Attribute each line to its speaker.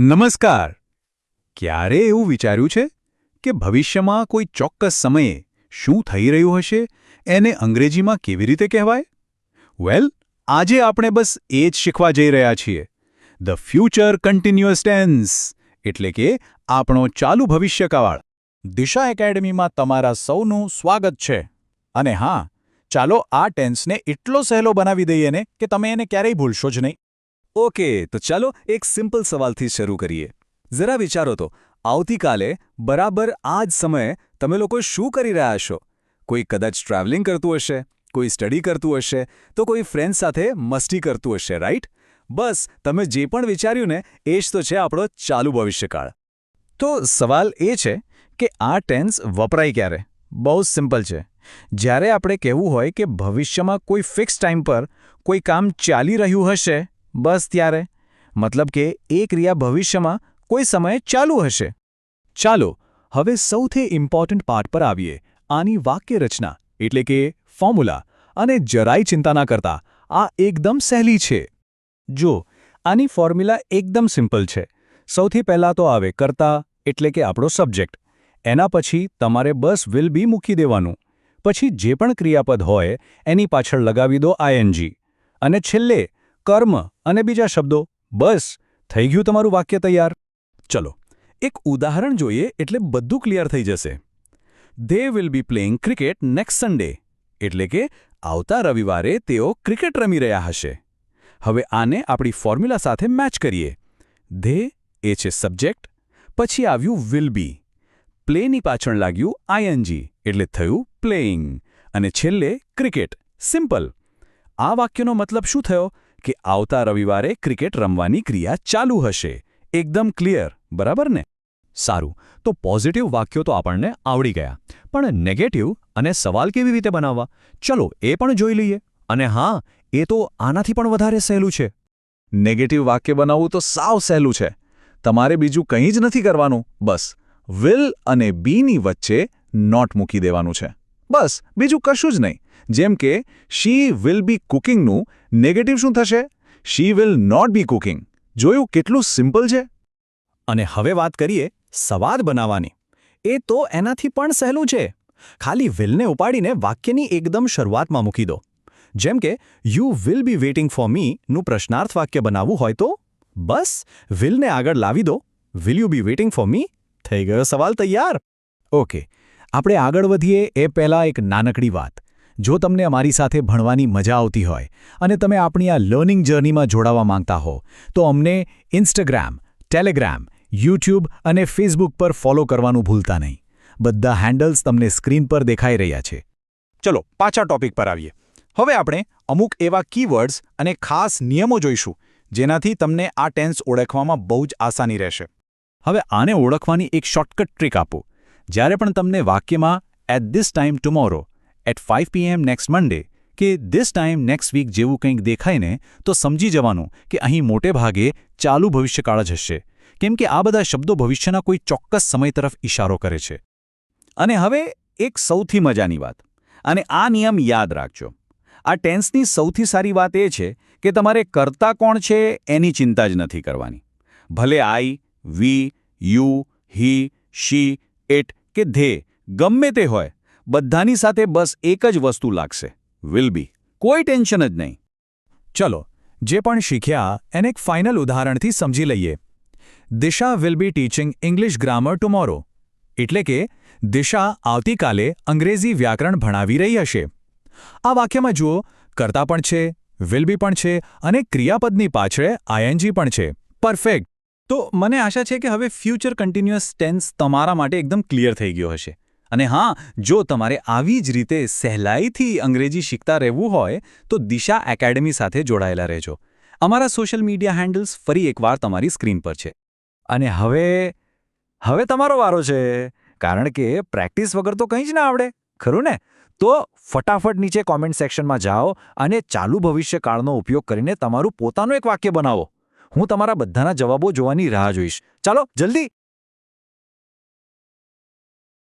Speaker 1: નમસ્કાર. ક્યારે એવું વિચાર્યું છે કે ભવિષ્યમાં કોઈ ચોક્કસ સમયે શું થઈ રહ્યું હશે એને અંગ્રેજીમાં કેવી રીતે કહેવાય? વેલ આજે આપણે બસ એ જ શીખવા જઈ રહ્યા છીએ. ધ ફ્યુચર કન્ટિન્યુઅસ ટેન્સ એટલે કે આપણો ચાલુ ભવિષ્યકાળ. દિશા એકેડમીમાં તમારા સૌનું સ્વાગત છે. અને હા, ચાલો આ ટેન્સને એટલો સહેલો બનાવી દઈએ ને કે તમે એને ક્યારેય ભૂલશો જ નહીં.
Speaker 2: ઓકે, તો ચાલો એક સિમ્પલ સવાલથી શરૂ કરીએ. જરા વિચારો તો, આવતીકાલે બરાબર આ જ સમયે તમે લોકો શું કરી રહ્યા છો કોઈ કદાચ ટ્રાવેલિંગ કરતું હશે, કોઈ સ્ટડી કરતું હશે, તો કોઈ ફ્રેન્ડ સાથે મસ્તી કરતું હશે રાઈટ બસ, તમે જે પણ વિચાર્યું ને, એ જ તો છે આપણો ચાલુ ભવિષ્યકાળ.
Speaker 1: તો સવાલ એ છે કે આ ટેન્સ વપરાય ક્યારે? બહુ સિમ્પલ છે. જ્યારે આપણે કહેવું હોય કે ભવિષ્યમાં કોઈ ફિક્સ ટાઈમ પર કોઈ કામ ચાલી રહ્યું હશે બસ ત્યારે. મતલબ કે એ ક્રિયા ભવિષ્યમાં કોઈ સમયે ચાલુ હશે.
Speaker 2: ચાલો, હવે સૌથી ઇમ્પોર્ટન્ટ પાર્ટ પર આવીએ. આની વાક્યરચના, એટલે કે ફોર્મ્યુલા અને જરાય ચિંતા ના કરતા. આ એકદમ સહેલી છે. જો, આની ફોર્મ્યુલા એકદમ સિમ્પલ છે. સૌથી પહેલાં તો આવે કરતા, એટલે કે આપણો સબ્જેક્ટ એના પછી તમારે બસ વિલ બી મૂકી દેવાનું. પછી જે પણ ક્રિયાપદ હોય, એની પાછળ લગાવી દો આઈએનજી અને છેલ્લે કર્મ અને બીજા શબ્દો. બસ, થઈ ગયું તમારું વાક્ય તૈયાર. ચલો, એક ઉદાહરણ જોઈએ એટલે બધું ક્લિયર થઈ જશે. They will be playing cricket next Sunday એટલે કે, આવતા રવિવારે તેઓ ક્રિકેટ રમી રહ્યા હશે. હવે આને આપણી ફોર્મ્યુલા સાથે મેચ કરીએ. ધે એ છે સબ્જેક્ટ પછી આવ્યું વિલ બી પ્લેની પાછળ લાગ્યું આઈએનજી એટલે થયું પ્લેઇંગ અને છેલ્લે ક્રિકેટ સિમ્પલ આ વાક્યનો મતલબ શું થયો? કે આવતા રવિવારે ક્રિકેટ રમવાની ક્રિયા ચાલુ હશે. એકદમ ક્લિયર, બરાબર ને? સારું, તો પોઝિટિવ વાક્યો તો આપણને આવડી ગયા. પણ નેગેટિવ અને સવાલ કેવી રીતે બનાવવા? ચલો, એ પણ જોઈ લઈએ. અને હા, એ તો આનાથી પણ વધારે સહેલું છે.
Speaker 3: નેગેટિવ વાક્ય બનાવવું તો સાવ સહેલું છે. તમારે બીજું કંઈ જ નથી કરવાનું. બસ વિલ અને બીની વચ્ચે નોટ મૂકી દેવાનું છે. બસ, બીજું કશું જ નહીં. જેમ કે શી વિલ બી કુકિંગનું નેગેટિવ શું થશે? She will not be cooking જોયું કેટલું સિમ્પલ છે?
Speaker 2: અને હવે વાત કરીએ સવાદ બનાવવાની. એ તો એનાથી પણ સહેલું છે. ખાલી વિલને ઉપાડીને વાક્યની એકદમ શરૂઆતમાં મૂકી દો. જેમ કે you will be waiting for me નું પ્રશ્નાર્થ વાક્ય બનાવવું હોય તો બસ વિલને આગળ લાવી દો. Will you be waiting for me થઈ ગયો સવાલ તૈયાર. ઓકે, આપણે આગળ વધીએ એ પહેલાં એક નાનકડી વાત. જો તમને અમારી સાથે ભણવાની મજા આવતી હોય અને તમે આપણી આ લર્નિંગ જર્નીમાં જોડાવા માંગતા હો, તો અમને ઇન્સ્ટાગ્રામ, ટેલિગ્રામ, યુટ્યુબ અને ફેસબુક પર ફોલો કરવાનું ભૂલતા નહીં. બધા હેન્ડલ્સ તમને સ્ક્રીન પર દેખાઈ રહ્યા છે.
Speaker 1: ચલો, પાછા ટોપિક પર આવીએ. હવે આપણે અમુક એવા કીવર્ડ્સ અને ખાસ નિયમો જોઈશું, જેનાથી તમને આ ટેન્સ ઓળખવામાં બહુ જ આસાની રહેશે.
Speaker 2: હવે આને ઓળખવાની એક શોર્ટકટ ટ્રીક આપો. જ્યારે પણ તમને વાક્યમાં at this time tomorrow at five PM next Monday કે ધીસ ટાઈમ નેક્સ્ટ વીક જેવું કંઈક દેખાય ને તો સમજી જવાનું કે અહીં મોટે ભાગે ચાલુ ભવિષ્યકાળ જ હશે. કેમ કે આ બધા શબ્દો ભવિષ્યના કોઈ ચોક્કસ સમય તરફ ઇશારો કરે છે.
Speaker 1: અને હવે એક સૌથી મજાની વાત. અને આ નિયમ યાદ રાખજો. આ ટેન્સની સૌથી સારી વાત એ છે કે તમારે કરતા કોણ છે એની ચિંતા જ નથી કરવાની. ભલે I, we, you, he, she it કે ધે, ગમે તે હોય બધાની સાથે બસ એક જ વસ્તુ લાગશે. વિલ બી કોઈ ટેન્શન જ નહીં.
Speaker 2: ચલો, જે પણ શીખ્યા, એને એક ફાઇનલ ઉદાહરણથી સમજી લઈએ. Disha will be teaching English grammar tomorrow એટલે કે, દિશા આવતીકાલે અંગ્રેજી વ્યાકરણ ભણાવી રહી હશે. આ વાક્યમાં જુઓ, કરતા પણ છે વિલ બી પણ છે અને ક્રિયાપદની પાછળ આઈએનજી પણ છે. પરફેક્ટ તો મને આશા છે કે હવે ફ્યુચર કન્ટિન્યુઅસ ટેન્સ તમારા માટે એકદમ ક્લિયર થઈ ગયો હશે. અને હા, જો તમારે આવી જ રીતે સહેલાઈથી અંગ્રેજી શીખતા રહેવું હોય, તો દિશા એકેડમી સાથે જોડાયેલા રહેજો. અમારા સોશિયલ મીડિયા હેન્ડલ્સ ફરી એકવાર તમારી સ્ક્રીન પર છે. અને હવે હવે તમારો વારો છે, કારણ કે પ્રેક્ટિસ વગર તો કંઈ જ ના આવડે, ખરું ને? તો ફટાફટ નીચે કોમેન્ટ સેક્શનમાં જાઓ અને ચાલુ ભવિષ્યકાળનો ઉપયોગ કરીને તમારું પોતાનું એક વાક્ય બનાવો. હું તમારા બધાના જવાબો જોવાની રાહ જોઈશ. ચાલો, જલ્દી!